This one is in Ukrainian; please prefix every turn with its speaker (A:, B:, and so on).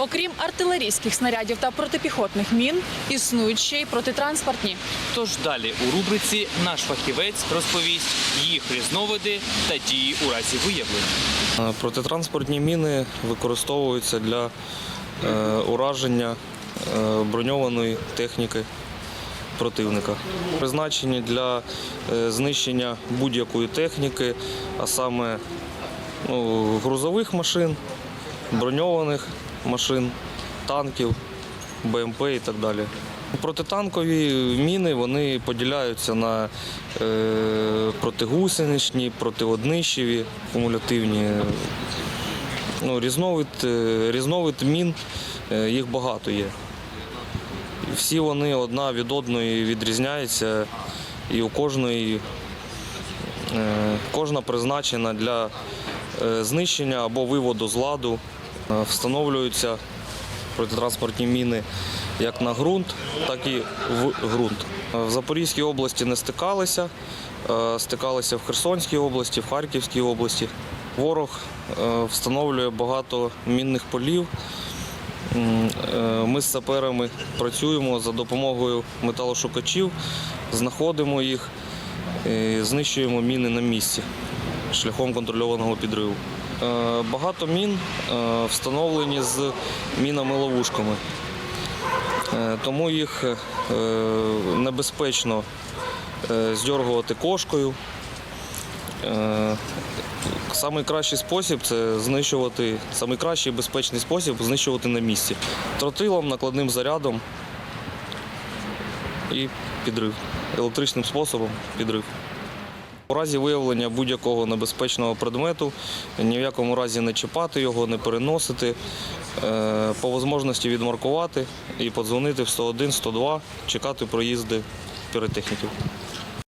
A: Окрім артилерійських снарядів та протипіхотних мін, існують ще й протитранспортні.
B: Тож далі у рубриці наш фахівець розповість їх різновиди та дії у разі виявлення.
C: Е, Протитранспортні міни використовуються для е, ураження е, броньованої техніки противника. Призначені для е, знищення будь-якої техніки, а саме ну, грузових машин, броньованих машин, танків, БМП і так далі. Протитанкові міни вони поділяються на е, протигусеничні, протиоднищеві, кумулятивні. Ну, різновид, е, різновид мін, е, їх багато є. Всі вони одна від одної відрізняються, і у кожної е, кожна призначена для знищення або виводу з ладу. Е, Встановлюються протитранспортні міни як на ґрунт, так і в ґрунт. Е, В Запорізькій області не стикалися, е, стикалися в Херсонській області, в Харківській області. Ворог встановлює багато мінних полів. Ми з саперами працюємо за допомогою металошукачів, знаходимо їх, знищуємо міни на місці шляхом контрольованого підриву. Е, Багато мін е, встановлені з мінами-ловушками, Е, тому їх небезпечно здьоргувати кошкою. Е, Самий кращий спосіб це знищувати, самий кращий і безпечний спосіб знищувати на місці. Тротилом, накладним зарядом і підрив. Електричним способом підрив. У разі виявлення будь-якого небезпечного предмету ні в якому разі не чіпати його, не переносити, е, по можливості відмаркувати і подзвонити в 101, 102, чекати проїзди піротехніків.